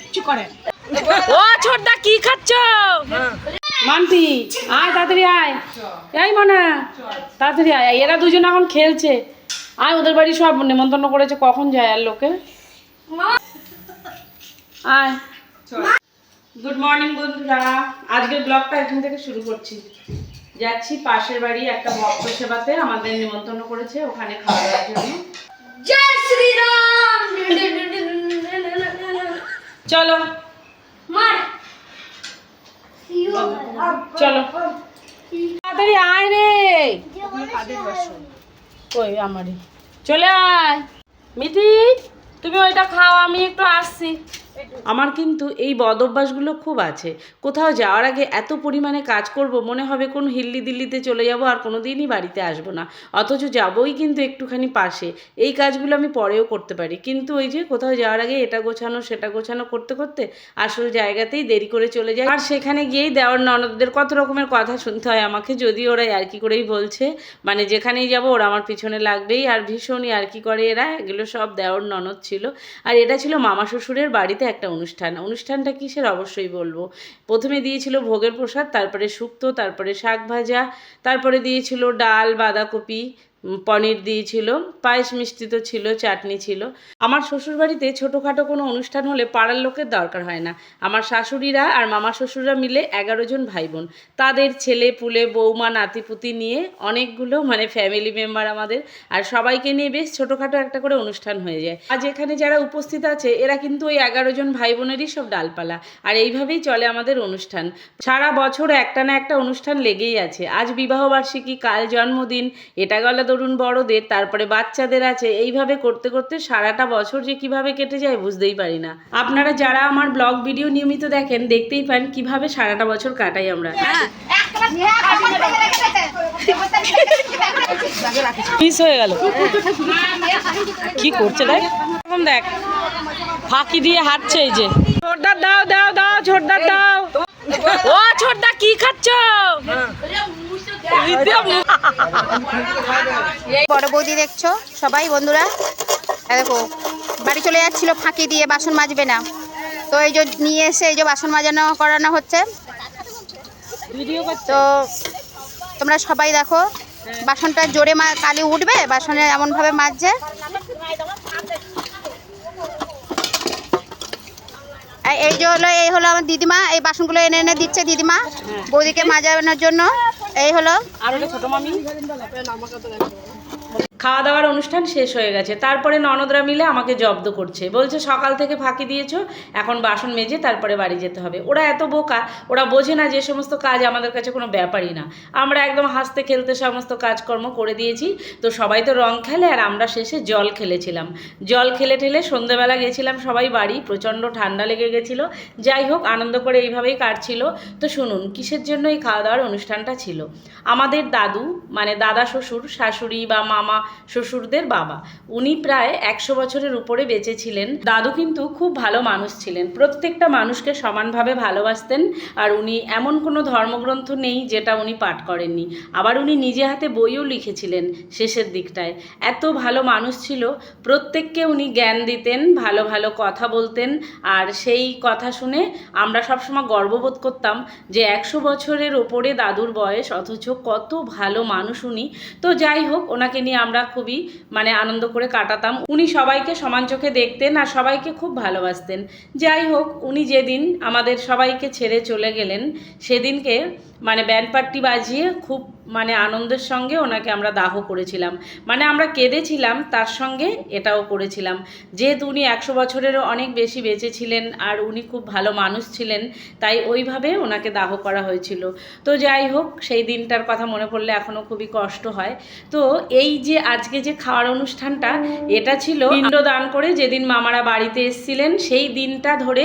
কিচ্ছু করে ও ছোটদা কি খাচ্ছ? মান্তি আয় তাড়াতাড়ি আয়। এই মনে তাড়াতাড়ি আয়। এরা দুজন এখন খেলছে। আয় ওদের বাড়ি সব নেমন্তন্ন করেছে। কখন যায় আর লোকে? আয়। গুড মর্নিং বন্ধুরা। আজকের ব্লগটা এখান থেকে শুরু করছি। যাচ্ছি পাশের বাড়ি একটা ভক্ত সেবাতে। আমাদের নিমন্ত্রণ করেছে ওখানে খাওয়া দাওয়ার জন্য। চলো। মার। চলো। তাড়াতাড়ি আয় রে। ওই আমারই? চলে আয়। মিটি তুমি ওইটা খাও। আমি একটু আসছি। আমার কিন্তু এই বদ অভ্যাসগুলো খুব আছে। কোথাও যাওয়ার আগে এত পরিমাণে কাজ করব, মনে হবে কোন হিল্লি দিল্লিতে চলে যাব আর কোনো দিনই বাড়িতে আসব না। অথচ যাবই কিন্তু একটুখানি পাশে। এই কাজগুলো আমি পরেও করতে পারি। কিন্তু ওই যে কোথাও যাওয়ার আগে এটা গোছানো, সেটা গোছানো করতে করতে আসল জায়গাতেই দেরি করে চলে যায়। আর সেখানে গিয়েই দেওয়ার ননদদের কত রকমের কথা শুনতে হয় আমাকে, যদি ওরা আর কি করেই বলছে। মানে যেখানেই যাব ওরা আমার পিছনে লাগবেই। আর ভীষণই আর কি করে এরা, এগুলো সব দেওয়ার ননদ ছিল। আর এটা ছিল মামা শ্বশুরের বাড়িতে একটা অনুষ্ঠান। অনুষ্ঠানটা কিসের অবশ্যই বলব? প্রথমে দিয়েছিল ভোগের প্রসাদ, তারপরে শুক্তো, তারপরে শাক ভাজা, তারপরে দিয়েছিল ডাল, বাঁধাকপি পনির দিয়েছিল, পায়েস মিষ্টি তো ছিল, চাটনি ছিল। আমার শ্বশুরবাড়িতে ছোটোখাটো কোনো অনুষ্ঠান হলে পাড়ার লোকের দরকার হয় না। আমার শাশুড়িরা আর মামা শ্বশুররা মিলে এগারো জন ভাই বোন তাদের ছেলে, পুলে, বৌমা, নাতিপুতি নিয়ে অনেকগুলো মানে ফ্যামিলি মেম্বার আমাদের। আর সবাইকে নিয়ে বেশ ছোটোখাটো একটা করে অনুষ্ঠান হয়ে যায়। আজ এখানে যারা উপস্থিত আছে, এরা কিন্তু ওই এগারো জন ভাই বোনেরই সব ডালপালা। আর এইভাবেই চলে আমাদের অনুষ্ঠান। সারা বছর একটা না একটা অনুষ্ঠান লেগেই আছে। আজ বিবাহবার্ষিকী, কাল জন্মদিন, এটা গেল ধরুন বড়দের তারপরে বাচ্চাদের আছে এইভাবে করতে করতে সারাটা বছর যে কীভাবে কেটে যায় বুঝতেই পারি না। আপনারা যারা আমার ব্লগ ভিডিও নিয়মিত দেখেন দেখতেই পান কীভাবে সারাটা বছর কাটাই আমরা। মিস হয়ে গেল। কি করছে দেখ? ফাঁকি দিয়ে হাঁটছে এই যে। ছোটদার দাও দাও দাও ছোটদার দাও। ও, ছোটদা, কি খাচ্ছ? বড় বৌদি দেখছ? সবাই বন্ধুরা? দেখো, বাড়ি চলে যাচ্ছিল, ফাঁকি দিয়ে বাসন মাজবে না। তো এই যে নিয়ে এসে এই যে বাসন মাজানো, করানো হচ্ছে। তো তোমরা সবাই দেখো, বাসনটা জোরে মা কালি উঠবে, বাসনে এমনভাবে মাজছে। এই যে হলো এই হলো আমার দিদিমা, এই বাসনগুলো এনে এনে দিচ্ছে দিদিমা বৌদিকে মাজানোর জন্য। এই হলো। আর ছোট মামি। খাওয়া দাওয়ার অনুষ্ঠান শেষ হয়ে গেছে। তারপরে ননদরা মিলে আমাকে জব্দ করছে। বলছে, সকাল থেকে ফাঁকি দিয়েছ, এখন বাসন মেজে তারপরে বাড়ি যেতে হবে। ওরা এত বোকা, ওরা বোঝে না যে সমস্ত কাজ আমাদের কাছে কোনো ব্যাপারই না। আমরা একদম হাসতে খেলতে সমস্ত কাজকর্ম করে দিয়েছি। তো সবাই তো রং খেলে আর আমরা শেষে জল খেলেছিলাম। জল খেলে ঠেলে সন্ধেবেলা গেছিলাম সবাই বাড়ি, প্রচণ্ড ঠান্ডা লেগে গেছিল। যাই হোক, আনন্দ করে এইভাবেই কাটছিল। তো শুনুন, কিসের জন্য এই খাওয়া দাওয়ার অনুষ্ঠানটা ছিল? আমাদের দাদু মানে দাদা শ্বশুর শাশুড়ি বা মামা শ্বশুরদের বাবা। উনি প্রায় একশো বছরের উপরে বেঁচে ছিলেন দাদু কিন্তু খুব ভালো মানুষ ছিলেন। প্রত্যেকটা মানুষকে সমানভাবে ভালোবাসতেন আর উনি এমন কোনো ধর্মগ্রন্থ নেই যেটা উনি পাঠ করেননি। আবার উনি নিজে হাতে বইও লিখেছিলেন শেষের দিকটায়। এত ভালো মানুষ ছিল, প্রত্যেককে উনি জ্ঞান দিতেন, ভালো ভালো কথা বলতেন আর সেই কথা শুনে আমরা সবসময় গর্ববোধ করতাম যে একশো বছরের ওপরে দাদুর বয়স, অথচ কত ভালো মানুষ উনি। তো যাই হোক, ওনাকে নিয়ে আমরা খুবই মানে আনন্দ করে কাটাতাম। উনি সবাইকে সমান চোখে দেখতেন আর সবাইকে খুব ভালোবাসতেন। যাই হোক, উনি যেদিন আমাদের সবাইকে ছেড়ে চলে গেলেন, সেদিনকে মানে ব্যান্ড পার্টি বাজিয়ে খুব মানে আনন্দের সঙ্গে ওনাকে আমরা দাহ করেছিলাম। মানে আমরা কেঁদেছিলাম তার সঙ্গে এটাও করেছিলাম। যেহেতু উনি একশো বছরেরও অনেক বেশি বেঁচে ছিলেন আর উনি খুব ভালো মানুষ ছিলেন তাই ওইভাবে ওনাকে দাহ করা হয়েছিল। তো যাই হোক সেই দিনটার কথা মনে পড়লে এখনও খুবই কষ্ট হয়। তো এই যে আজকে যে খাওয়ার অনুষ্ঠানটা এটা ছিল পিণ্ডদান করে যেদিন মামারা বাড়িতে এসেছিলেন সেই দিনটা ধরে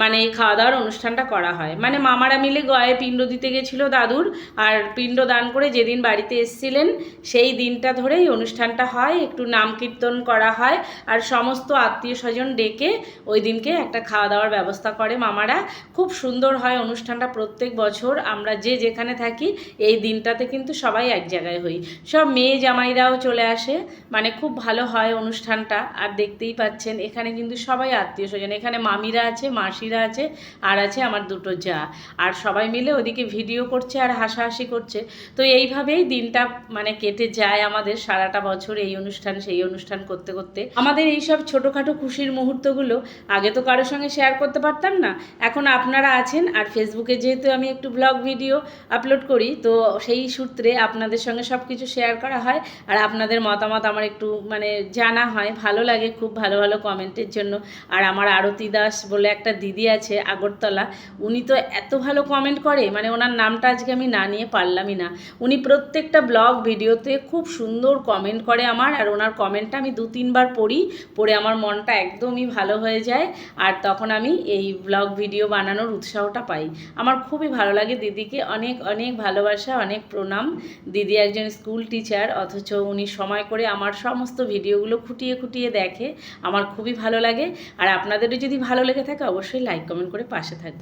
মানে এই খাওয়া দাওয়ার অনুষ্ঠানটা করা হয়। মানে মামারা মিলে গয়ে পিণ্ড দিতে গেছিল। ছিল দাদুর, আর পিণ্ড দান করে যেদিন বাড়িতে এসেছিলেন, সেই দিনটা ধরেই অনুষ্ঠানটা হয়, একটু নাম কীর্তন করা হয়, আর সমস্ত আত্মীয় স্বজন ডেকে ওই দিনকে একটা খাওয়া দাওয়ার ব্যবস্থা করে মামারা। খুব সুন্দর হয় অনুষ্ঠানটা প্রত্যেক বছর, আমরা যে যেখানে থাকি, এই দিনটাতে কিন্তু সবাই এক জায়গায় হই। সব মেয়ে জামাইরাও চলে আসে মানে খুব ভালো হয় অনুষ্ঠানটা, আর দেখতেই পাচ্ছেন, এখানে কিন্তু সবাই আত্মীয় স্বজন, এখানে মামিরা আছে, মাসিরা আছে, আর আছে আমার দুটো যা। আর সবাই মিলে ওদিকে ভিডিও করছে আর হাসাহাসি করছে। তো এইভাবেই দিনটা মানে কেটে যায় আমাদের সারাটা বছর এই অনুষ্ঠান, সেই অনুষ্ঠান করতে করতে। আমাদের এই সব ছোটোখাটো খুশির মুহূর্তগুলো আগে তো কারোর সঙ্গে শেয়ার করতে পারতাম না। এখন আপনারা আছেন আর ফেসবুকে যেহেতু আমি একটু ব্লগ ভিডিও আপলোড করি, তো সেই সূত্রে আপনাদের সঙ্গে সব কিছু শেয়ার করা হয়। আর আপনাদের মতামত আমার একটু মানে জানা হয়, ভালো লাগে খুব ভালো ভালো কমেন্টের জন্য। আর আমার আরতি দাস বলে একটা দিদি আছে আগরতলা, উনি তো এত ভালো কমেন্ট করে মানে ওনার নামটা আজকে আমি না নিয়ে পারলামই না। উনি প্রত্যেকটা ব্লগ ভিডিওতে খুব সুন্দর কমেন্ট করে আমার, আর ওনার কমেন্টটা আমি দু তিনবার পড়ি, পড়ে আমার মনটা একদমই ভালো হয়ে যায়, আর তখন আমি এই ব্লগ ভিডিও বানানোর উৎসাহটা পাই। আমার খুবই ভালো লাগে দিদিকে অনেক অনেক ভালোবাসা, অনেক প্রণাম। দিদি একজন স্কুল টিচার অথচ উনি সময় করে আমার সমস্ত ভিডিওগুলো খুঁটিয়ে খুঁটিয়ে দেখে, আমার খুবই ভালো লাগে। আর আপনাদেরও যদি ভালো লেগে থাকে, অবশ্যই লাইক কমেন্ট করে পাশে থাকবে